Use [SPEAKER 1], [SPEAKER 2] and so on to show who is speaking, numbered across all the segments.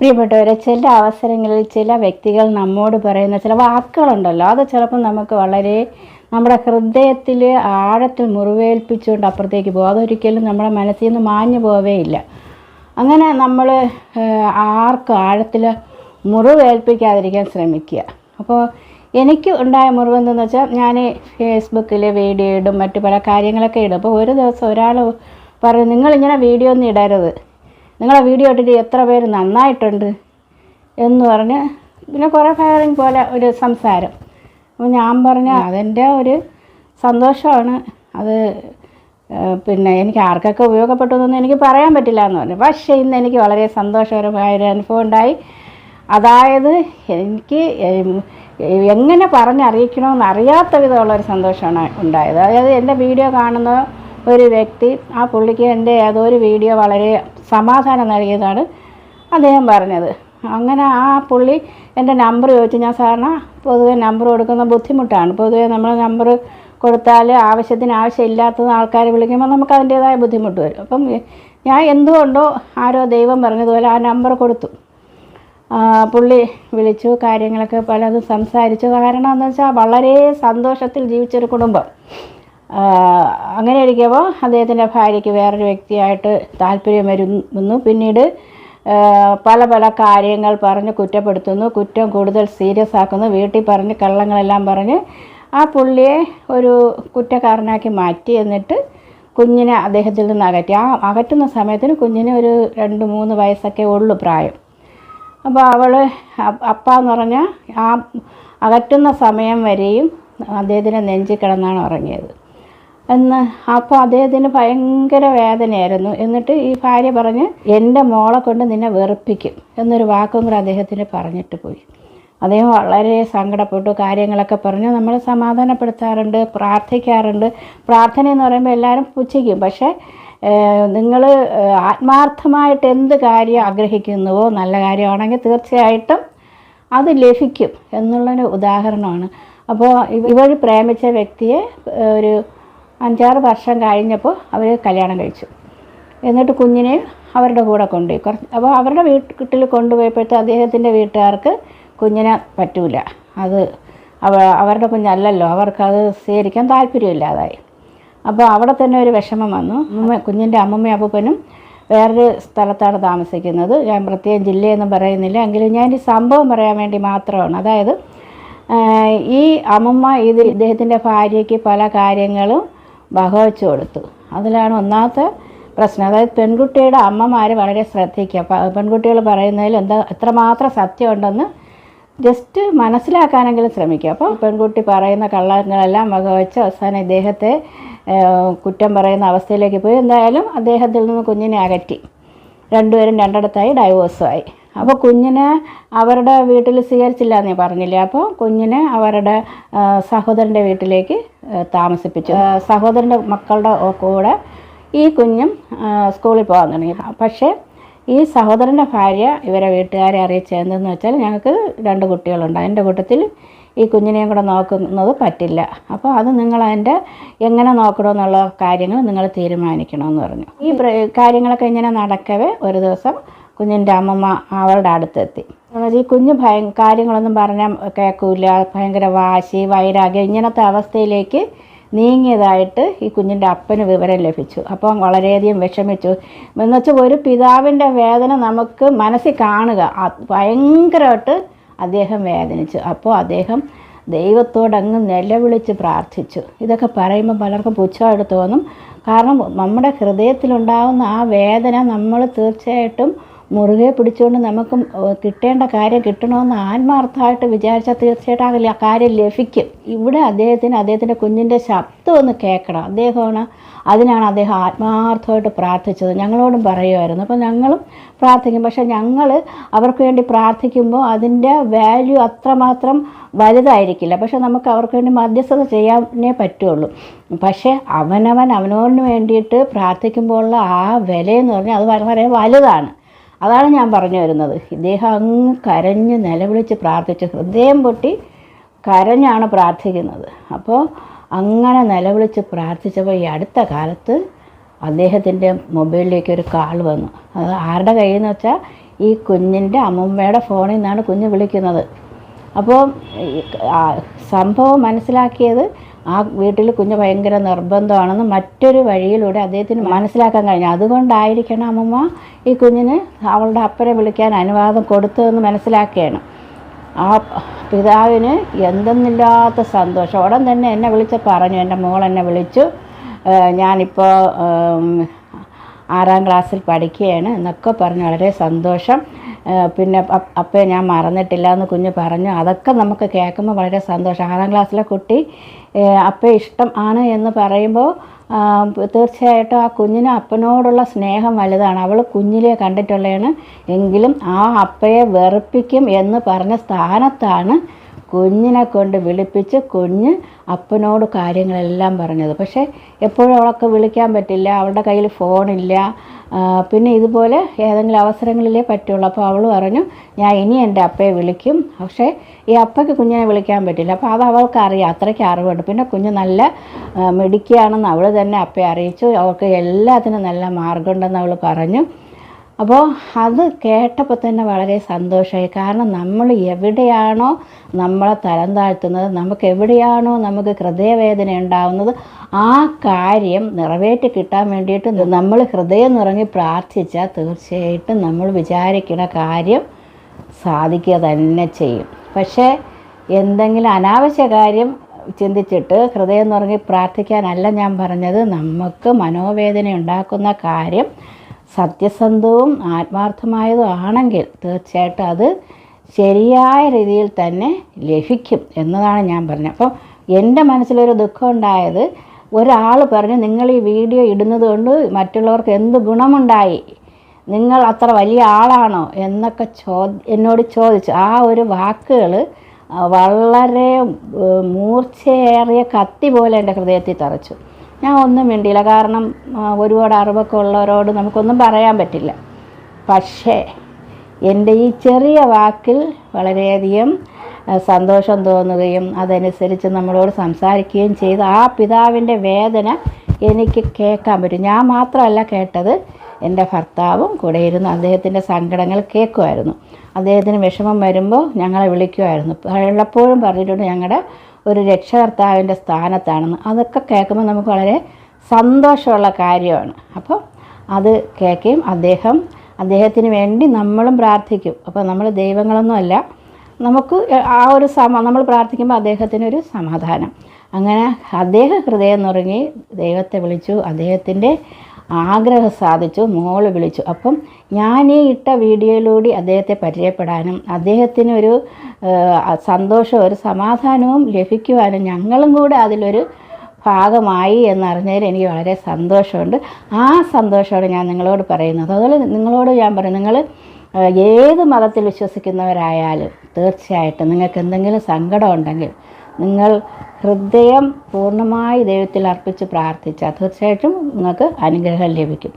[SPEAKER 1] പ്രിയപ്പെട്ടവരെ ചില അവസരങ്ങളിൽ ചില വ്യക്തികൾ നമ്മോട് പറയുന്ന ചില വാക്കുകളുണ്ടല്ലോ. അത് ചിലപ്പോൾ നമുക്ക് വളരെ നമ്മുടെ ഹൃദയത്തിൽ ആഴത്തിൽ മുറിവേൽപ്പിച്ചുകൊണ്ട് അപ്പുറത്തേക്ക് പോകും. അതൊരിക്കലും നമ്മുടെ മനസ്സിൽ നിന്ന് മാഞ്ഞു പോവേയില്ല അങ്ങനെ നമ്മൾ ആർക്കും ആഴത്തിൽ മുറിവേൽപ്പിക്കാതിരിക്കാൻ ശ്രമിക്കുക. അപ്പോൾ എനിക്ക് ഉണ്ടായ മുറിവെന്തെന്ന് വെച്ചാൽ ഞാൻ ഫേസ്ബുക്കിൽ വീഡിയോ ഇടും മറ്റു പല കാര്യങ്ങളൊക്കെ ഇടും. അപ്പോൾ ഒരു ദിവസം ഒരാൾ പറയും നിങ്ങളിങ്ങനെ വീഡിയോ ഒന്നും ഇടരുത്. നിങ്ങളെ വീഡിയോ ഇട്ടിട്ട് എത്ര പേര് നന്നായിട്ടുണ്ട് എന്ന് പറഞ്ഞ് പിന്നെ കുറേ ഫയറിങ് പോലെ ഒരു സംസാരം. അപ്പോൾ ഞാൻ പറഞ്ഞ അതെന്റെ ഒരു സന്തോഷമാണ്. അത് പിന്നെ എനിക്ക് ആർക്കൊക്കെ ഉപയോഗപ്പെട്ടു എന്നൊന്നും എനിക്ക് പറയാൻ പറ്റില്ല എന്ന് പറഞ്ഞു. പക്ഷേ ഇന്ന് എനിക്ക് വളരെ സന്തോഷകരമായ ഒരു അനുഭവം ഉണ്ടായി. അതായത് എനിക്ക് എങ്ങനെ പറഞ്ഞറിയിക്കണമെന്ന് അറിയാത്ത വിധമുള്ള ഒരു സന്തോഷമാണ് ഉണ്ടായത്. അതായത് എന്റെ വീഡിയോ കാണുന്ന ഒരു വ്യക്തി ആ പുള്ളിക്ക് എന്റെ ഏതോ ഒരു വീഡിയോ വളരെ സമാധാനം നൽകിയതാണ് അദ്ദേഹം പറഞ്ഞത്. അങ്ങനെ ആ പുള്ളി എന്റെ നമ്പർ ചോദിച്ചു. ഞാൻ സാറിന് പൊതുവെ നമ്പർ കൊടുക്കുന്ന ബുദ്ധിമുട്ടാണ്. പൊതുവെ നമ്മൾ നമ്പർ കൊടുത്താൽ ആവശ്യത്തിന് ആവശ്യമില്ലാത്തത് ആൾക്കാർ വിളിക്കുമ്പോൾ നമുക്ക് അതിന്റേതായ ബുദ്ധിമുട്ട് വരും. അപ്പം ഞാൻ എന്തുകൊണ്ടോ ആരോ ദൈവം പറഞ്ഞതുപോലെ ആ നമ്പർ കൊടുത്തു. പുള്ളി വിളിച്ചു കാര്യങ്ങളൊക്കെ പലതും സംസാരിച്ചു. കാരണം എന്ന് വെച്ചാൽ വളരെ സന്തോഷത്തിൽ ജീവിച്ചൊരു കുടുംബം. അങ്ങനെ ഇരിക്കുമ്പോൾ അദ്ദേഹത്തിന്റെ ഭാര്യയ്ക്ക് വേറൊരു വ്യക്തിയായിട്ട് താല്പര്യം വരുന്നു. പിന്നീട് പല പല കാര്യങ്ങൾ പറഞ്ഞ് കുറ്റപ്പെടുത്തുന്നു. കുറ്റം കൂടുതൽ സീരിയസ് ആക്കുന്നു. വീട്ടിൽ പറഞ്ഞ് കള്ളങ്ങളെല്ലാം പറഞ്ഞ് ആ പുള്ളിയെ ഒരു കുറ്റക്കാരനാക്കി മാറ്റി എന്നിട്ട് കുഞ്ഞിനെ അദ്ദേഹത്തിൽ നിന്ന് അകറ്റി. ആ അകറ്റുന്ന സമയത്തിന് കുഞ്ഞിന് ഒരു രണ്ട് മൂന്ന് വയസ്സൊക്കെ ഉള്ളു പ്രായം. അപ്പോൾ അവൾ അപ്പ എന്ന് പറഞ്ഞാൽ ആ അകറ്റുന്ന സമയം വരെയും അദ്ദേഹത്തിന്റെ നെഞ്ചിൽ കിടന്നാണ് ഉറങ്ങിയത്. എന്ന്. അപ്പോൾ അദ്ദേഹത്തിന് ഭയങ്കര വേദനയായിരുന്നു. എന്നിട്ട് ഈ ഭാര്യ പറഞ്ഞ് എന്റെ മോളെ കൊണ്ട് നിന്നെ വെറുപ്പിക്കും. എന്നൊരു വാക്കും കൂടെ അദ്ദേഹത്തിന് പറഞ്ഞിട്ട് പോയി. അദ്ദേഹം വളരെ സങ്കടപ്പെട്ടു. കാര്യങ്ങളൊക്കെ പറഞ്ഞു. നമ്മൾ സമാധാനപ്പെടുത്താറുണ്ട് പ്രാർത്ഥിക്കാറുണ്ട്. പ്രാർത്ഥന എന്ന് പറയുമ്പോൾ എല്ലാവരും പുച്ഛിക്കും. പക്ഷേ നിങ്ങൾ ആത്മാർത്ഥമായിട്ട് എന്ത് കാര്യം ആഗ്രഹിക്കുന്നുവോ നല്ല കാര്യമാണെങ്കിൽ തീർച്ചയായിട്ടും അത് ലഭിക്കും എന്നുള്ളൊരു ഉദാഹരണമാണ്. അപ്പോൾ ഇവർ പ്രേമിച്ച വ്യക്തിയെ ഒരു അഞ്ചാറ് വർഷം കഴിഞ്ഞപ്പോൾ അവർ കല്യാണം കഴിച്ചു. എന്നിട്ട് കുഞ്ഞിനെ അവരുടെ കൂടെ കൊണ്ടുപോയി. കുറച്ച് അപ്പോൾ അവരുടെ വീട്ടിൽ കൊണ്ടുപോയപ്പോഴത്തെ അദ്ദേഹത്തിന്റെ വീട്ടുകാർക്ക് കുഞ്ഞിനെ പറ്റൂല. അത് അവ അവരുടെ കുഞ്ഞല്ലല്ലോ. അവർക്കത് സ്വീകരിക്കാൻ താല്പര്യമില്ലാതായി. അപ്പോൾ അവിടെ തന്നെ ഒരു വിഷമം വന്നു. കുഞ്ഞിന്റെ അമ്മമ്മയും അപ്പൂപ്പനും വേറൊരു സ്ഥലത്താണ് താമസിക്കുന്നത്. ഞാൻ പ്രത്യേകം ജില്ലയെന്നും പറയുന്നില്ല. എങ്കിലും ഞാൻ ഈ സംഭവം പറയാൻ വേണ്ടി മാത്രമാണ്. അതായത് ഈ അമ്മമ്മ ഇത് ഇദ്ദേഹത്തിന്റെ ഭാര്യയ്ക്ക് പല കാര്യങ്ങളും വകവെച്ച് കൊടുത്തു. അതിലാണ് ഒന്നാമത്തെ പ്രശ്നം. അതായത് പെൺകുട്ടിയുടെ അമ്മമാർ വളരെ ശ്രദ്ധിക്കുക. പെൺകുട്ടികൾ പറയുന്നതിൽ എന്താ എത്രമാത്രം സത്യമുണ്ടെന്ന് ജസ്റ്റ് മനസ്സിലാക്കാനെങ്കിലും ശ്രമിക്കുക. അപ്പോൾ പെൺകുട്ടി പറയുന്ന കള്ളങ്ങളെല്ലാം വകവെച്ച് അവസാനം ഇദ്ദേഹത്തെ കുറ്റം പറയുന്ന അവസ്ഥയിലേക്ക് പോയി. എന്തായാലും അദ്ദേഹത്തിൽ നിന്ന് കുഞ്ഞിനെ അകറ്റി. രണ്ടുപേരും രണ്ടിടത്തായി ഡൈവോഴ്സുമായി അപ്പോൾ കുഞ്ഞിനെ അവരുടെ വീട്ടിൽ സ്വീകരിച്ചില്ല എന്നേ പറഞ്ഞില്ലേ? അപ്പോൾ കുഞ്ഞിനെ അവരുടെ സഹോദരന്റെ വീട്ടിലേക്ക് താമസിപ്പിച്ചു. സഹോദരന്റെ മക്കളുടെ കൂടെ ഈ കുഞ്ഞും സ്കൂളിൽ പോകാൻ തുടങ്ങി. പക്ഷേ ഈ സഹോദരന്റെ ഭാര്യ ഇവരെ വീട്ടുകാരെ അറിയിച്ചതെന്ന് വെച്ചാൽ ഞങ്ങൾക്ക് രണ്ട് കുട്ടികളുണ്ട്. അതിന്റെ കൂട്ടത്തിൽ ഈ കുഞ്ഞിനെയും കൂടെ നോക്കുന്നത് പറ്റില്ല. അപ്പോൾ അത് നിങ്ങൾ അതിന്റെ എങ്ങനെ നോക്കണമെന്നുള്ള കാര്യങ്ങൾ നിങ്ങൾ തീരുമാനിക്കണമെന്ന് പറഞ്ഞു. ഈ കാര്യങ്ങളൊക്കെ ഇങ്ങനെ നടക്കവേ ഒരു ദിവസം കുഞ്ഞിന്റെ അമ്മമ്മ അവളുടെ അടുത്തെത്തി. എന്നുവെച്ചാൽ ഈ കുഞ്ഞ് ഭയ കാര്യങ്ങളൊന്നും പറഞ്ഞാൽ കേൾക്കൂല ഭയങ്കര വാശി വൈരാഗ്യം ഇങ്ങനത്തെ അവസ്ഥയിലേക്ക് നീങ്ങിയതായിട്ട് ഈ കുഞ്ഞിന്റെ അപ്പന് വിവരം ലഭിച്ചു. അപ്പം വളരെയധികം വിഷമിച്ചു. എന്ന് വെച്ചാൽ ഒരു പിതാവിന്റെ വേദന നമുക്ക് മനസ്സിൽ കാണുക. ഭയങ്കരമായിട്ട് അദ്ദേഹം വേദനിച്ചു. അപ്പോൾ അദ്ദേഹം ദൈവത്തോടങ്ങ് നിലവിളിച്ച് പ്രാർത്ഥിച്ചു. ഇതൊക്കെ പറയുമ്പോൾ പലർക്കും പുച്ഛമായിട്ട് തോന്നും. കാരണം നമ്മുടെ ഹൃദയത്തിലുണ്ടാകുന്ന ആ വേദന നമ്മൾ തീർച്ചയായിട്ടും മുറുകെ പിടിച്ചുകൊണ്ട് നമുക്ക് കിട്ടേണ്ട കാര്യം കിട്ടണമെന്ന് ആത്മാർത്ഥമായിട്ട് വിചാരിച്ചാൽ തീർച്ചയായിട്ടും ആ കാര്യം ലഭിക്കും. ഇവിടെ അദ്ദേഹത്തിന് അദ്ദേഹത്തിന്റെ കുഞ്ഞിന്റെ ശബ്ദം ഒന്ന് കേൾക്കണം. അദ്ദേഹമാണ് അതിനാണ് അദ്ദേഹം ആത്മാർത്ഥമായിട്ട് പ്രാർത്ഥിച്ചത്. ഞങ്ങളോടും പറയുമായിരുന്നു അപ്പോൾ ഞങ്ങളും പ്രാർത്ഥിക്കും. പക്ഷേ ഞങ്ങൾ അവർക്ക് വേണ്ടി പ്രാർത്ഥിക്കുമ്പോൾ അതിന്റെ വാല്യൂ അത്രമാത്രം വലുതായിരിക്കില്ല. പക്ഷെ നമുക്ക് അവർക്ക് വേണ്ടി മധ്യസ്ഥത ചെയ്യാനേ പറ്റുള്ളൂ. പക്ഷേ അവനവൻ അവനോടിന് വേണ്ടിയിട്ട് പ്രാർത്ഥിക്കുമ്പോഴുള്ള ആ വിലയെന്ന് പറഞ്ഞാൽ അത് വളരെ വലുതാണ്. അതാണ് ഞാൻ പറഞ്ഞു വരുന്നത്. ഇദ്ദേഹം അങ്ങ് കരഞ്ഞ് നിലവിളിച്ച് പ്രാർത്ഥിച്ച് ഹൃദയം പൊട്ടി കരഞ്ഞാണ് പ്രാർത്ഥിക്കുന്നത്. അപ്പോൾ അങ്ങനെ നിലവിളിച്ച് പ്രാർത്ഥിച്ചപ്പോൾ ഈ അടുത്ത കാലത്ത് അദ്ദേഹത്തിന്റെ മൊബൈലിലേക്ക് ഒരു കാൾ വന്നു. അത് ആരുടെ കയ്യിൽ നിന്ന് വെച്ചാൽ ഈ കുഞ്ഞിന്റെ അമ്മമ്മയുടെ ഫോണിൽ നിന്നാണ് കുഞ്ഞ് വിളിക്കുന്നത്. അപ്പോൾ സംഭവം മനസ്സിലാക്കിയത് ആ വീട്ടിൽ കുഞ്ഞ് ഭയങ്കര നിർബന്ധമാണെന്ന് മറ്റൊരു വഴിയിലൂടെ അദ്ദേഹത്തിന് മനസ്സിലാക്കാൻ കഴിഞ്ഞു. അതുകൊണ്ടായിരിക്കണം അമ്മമ്മ ഈ കുഞ്ഞിന് അവളുടെ അപ്പനെ വിളിക്കാൻ അനുവാദം കൊടുത്തതെന്ന് മനസ്സിലാക്കുകയാണ്. ആ പിതാവിന് എന്തെന്നില്ലാത്ത സന്തോഷം. ഉടൻ തന്നെ എന്നെ വിളിച്ച് പറഞ്ഞു. എന്റെ മോൾ എന്നെ വിളിച്ചു. ഞാനിപ്പോൾ ആറാം ക്ലാസ്സിൽ പഠിക്കുകയാണ് എന്നൊക്കെ പറഞ്ഞു. വളരെ സന്തോഷം. പിന്നെ അപ്പേ ഞാൻ മറന്നിട്ടില്ല എന്ന് കുഞ്ഞ് പറഞ്ഞു. അതൊക്കെ നമുക്ക് കേൾക്കുമ്പോൾ വളരെ സന്തോഷം. ആറാം ക്ലാസ്സിലെ കുട്ടി അപ്പേ ഇഷ്ടം ആണ് എന്ന് പറയുമ്പോൾ തീർച്ചയായിട്ടും ആ കുഞ്ഞിന് അപ്പനോടുള്ള സ്നേഹം വലുതാണ്. അവൾ കുഞ്ഞിലെ കണ്ടിട്ടുള്ളതാണ്. എങ്കിലും ആ അപ്പയെ വെറുപ്പിക്കും എന്ന് പറഞ്ഞ സ്ഥാനത്താണ് കുഞ്ഞിനെ കൊണ്ട് വിളിപ്പിച്ച് കുഞ്ഞ് അപ്പനോട് കാര്യങ്ങളെല്ലാം പറഞ്ഞത്. പക്ഷേ എപ്പോഴും അവളൊക്കെ വിളിക്കാൻ പറ്റില്ല അവളുടെ കയ്യിൽ ഫോണില്ല. പിന്നെ ഇതുപോലെ ഏതെങ്കിലും അവസരങ്ങളിലേ പറ്റുള്ളൂ. അപ്പോൾ അവൾ പറഞ്ഞു ഞാൻ ഇനി എന്റെ അപ്പയെ വിളിക്കും. പക്ഷേ ഈ അപ്പയ്ക്ക് കുഞ്ഞിനെ വിളിക്കാൻ പറ്റില്ല. അപ്പോൾ അത് അവൾക്ക് അറിയാം അത്രയ്ക്ക് അറിവുണ്ട്. പിന്നെ കുഞ്ഞ് നല്ല മിടുക്കിയാണെന്ന് അവൾ തന്നെ അപ്പയെ അറിയിച്ചു. അവൾക്ക് എല്ലാത്തിനും നല്ല മാർഗമുണ്ടെന്ന് അവൾ പറഞ്ഞു. അപ്പോൾ അത് കേട്ടപ്പോൾ തന്നെ വളരെ സന്തോഷമായി. കാരണം നമ്മൾ എവിടെയാണോ നമ്മളെ തരം താഴ്ത്തുന്നത് നമുക്ക് എവിടെയാണോ നമുക്ക് ഹൃദയവേദന ഉണ്ടാവുന്നത് ആ കാര്യം നിറവേറ്റി കിട്ടാൻ വേണ്ടിയിട്ട് നമ്മൾ ഹൃദയം നിറങ്ങി പ്രാർത്ഥിച്ചാൽ തീർച്ചയായിട്ടും നമ്മൾ വിചാരിക്കുന്ന കാര്യം സാധിക്കുക തന്നെ ചെയ്യും. പക്ഷേ എന്തെങ്കിലും അനാവശ്യ കാര്യം ചിന്തിച്ചിട്ട് ഹൃദയം നിറങ്ങി പ്രാർത്ഥിക്കാനല്ല ഞാൻ പറഞ്ഞത്. നമുക്ക് മനോവേദന ഉണ്ടാക്കുന്ന കാര്യം സത്യസന്ധവും ആത്മാർത്ഥമായതും ആണെങ്കിൽ തീർച്ചയായിട്ടും അത് ശരിയായ രീതിയിൽ തന്നെ ലഭിക്കും എന്നതാണ് ഞാൻ പറഞ്ഞത്. അപ്പോൾ എന്റെ മനസ്സിലൊരു ദുഃഖം ഉണ്ടായത് ഒരാൾ പറഞ്ഞു നിങ്ങൾ ഈ വീഡിയോ ഇടുന്നത് കൊണ്ട് മറ്റുള്ളവർക്ക് എന്ത് ഗുണമുണ്ടായി? നിങ്ങൾ അത്ര വലിയ ആളാണോ? എന്നൊക്കെ ചോ എന്നോട് ചോദിച്ചു. ആ ഒരു വാക്കുകൾ വളരെ മൂർച്ചയേറിയ കത്തി പോലെ എന്റെ ഹൃദയത്തിൽ തറച്ചു. ഞാൻ ഒന്നും മിണ്ടിയില്ല. കാരണം ഒരുപാട് അറിവൊക്കെ ഉള്ളവരോട് നമുക്കൊന്നും പറയാൻ പറ്റില്ല. പക്ഷേ എന്റെ ഈ ചെറിയ വാക്കിൽ വളരെയധികം സന്തോഷം തോന്നുകയും അതനുസരിച്ച് നമ്മളോട് സംസാരിക്കുകയും ചെയ്ത് ആ പിതാവിന്റെ വേദന എനിക്ക് കേൾക്കാൻ പറ്റും. ഞാൻ മാത്രമല്ല കേട്ടത് എന്റെ ഭർത്താവും കൂടെ ഇരുന്ന് അദ്ദേഹത്തിന്റെ സങ്കടങ്ങൾ കേൾക്കുമായിരുന്നു. അദ്ദേഹത്തിന് വിഷമം വരുമ്പോൾ ഞങ്ങളെ വിളിക്കുമായിരുന്നു. പലപ്പോഴും പറഞ്ഞിട്ടുണ്ട് ഞങ്ങളുടെ ഒരു രക്ഷകർത്താവിന്റെ സ്ഥാനത്താണെന്ന്. അതൊക്കെ കേൾക്കുമ്പോൾ നമുക്ക് വളരെ സന്തോഷമുള്ള കാര്യമാണ്. അപ്പോൾ അത് കേൾക്കുകയും അദ്ദേഹം അദ്ദേഹത്തിന് വേണ്ടി നമ്മളും പ്രാർത്ഥിക്കും. അപ്പോൾ നമ്മൾ ദൈവങ്ങളൊന്നുമല്ല നമുക്ക് ആ ഒരു സമ നമ്മൾ പ്രാർത്ഥിക്കുമ്പോൾ അദ്ദേഹത്തിനൊരു സമാധാനം. അങ്ങനെ അദ്ദേഹം ഹൃദയം നുറങ്ങി ദൈവത്തെ വിളിച്ചു. അദ്ദേഹത്തിന്റെ ആഗ്രഹം സാധിച്ചു മോൾ വിളിച്ചു. അപ്പം ഞാൻ ഈ ഇട്ട വീഡിയോയിലൂടെ അദ്ദേഹത്തെ പരിചയപ്പെടാനും അദ്ദേഹത്തിനൊരു സന്തോഷവും ഒരു സമാധാനവും ലഭിക്കുവാനും ഞങ്ങളും കൂടെ അതിലൊരു ഭാഗമായി എന്നറിഞ്ഞതിൽ എനിക്ക് വളരെ സന്തോഷമുണ്ട്. ആ സന്തോഷമാണ് ഞാൻ നിങ്ങളോട് പറയുന്നത്. അതുപോലെ നിങ്ങളോട് ഞാൻ പറയും നിങ്ങൾ ഏത് മതത്തിൽ വിശ്വസിക്കുന്നവരായാലും തീർച്ചയായിട്ടും നിങ്ങൾക്ക് എന്തെങ്കിലും സങ്കടം ഉണ്ടെങ്കിൽ നിങ്ങൾ ഹൃദയം പൂർണമായി ദൈവത്തിൽ അർപ്പിച്ച് പ്രാർത്ഥിച്ചാൽ തീർച്ചയായിട്ടും നിങ്ങൾക്ക് അനുഗ്രഹം ലഭിക്കും.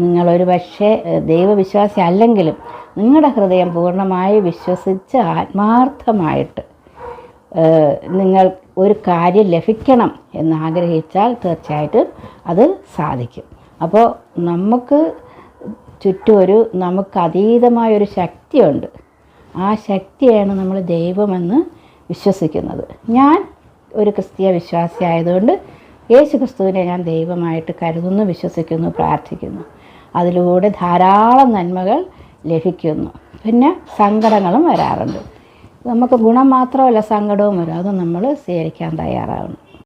[SPEAKER 1] നിങ്ങളൊരു പക്ഷേ ദൈവവിശ്വാസി അല്ലെങ്കിലും നിങ്ങളുടെ ഹൃദയം പൂർണമായി വിശ്വസിച്ച് ആത്മാർത്ഥമായിട്ട് നിങ്ങൾ ഒരു കാര്യം ലഭിക്കണം എന്ന് ആഗ്രഹിച്ചാൽ തീർച്ചയായിട്ടും അത് സാധിക്കും. അപ്പോൾ നമുക്ക് ചുറ്റും ഒരു നമുക്ക് അതീതമായൊരു ശക്തിയുണ്ട്. ആ ശക്തിയാണ് നമ്മൾ ദൈവമെന്ന് വിശ്വസിക്കുന്നത്. ഞാൻ ഒരു ക്രിസ്തീയ വിശ്വാസി ആയതുകൊണ്ട് യേശു ക്രിസ്തുവിനെ ഞാൻ ദൈവമായിട്ട് കരുതുന്നു വിശ്വസിക്കുന്നു പ്രാർത്ഥിക്കുന്നു. അതിലൂടെ ധാരാളം നന്മകൾ ലഭിക്കുന്നു. പിന്നെ സങ്കടങ്ങളും വരാറുണ്ട്. നമുക്ക് ഗുണം മാത്രമല്ല സങ്കടവും വരും. അത് നമ്മൾ സ്വീകരിക്കാൻ തയ്യാറാവണം.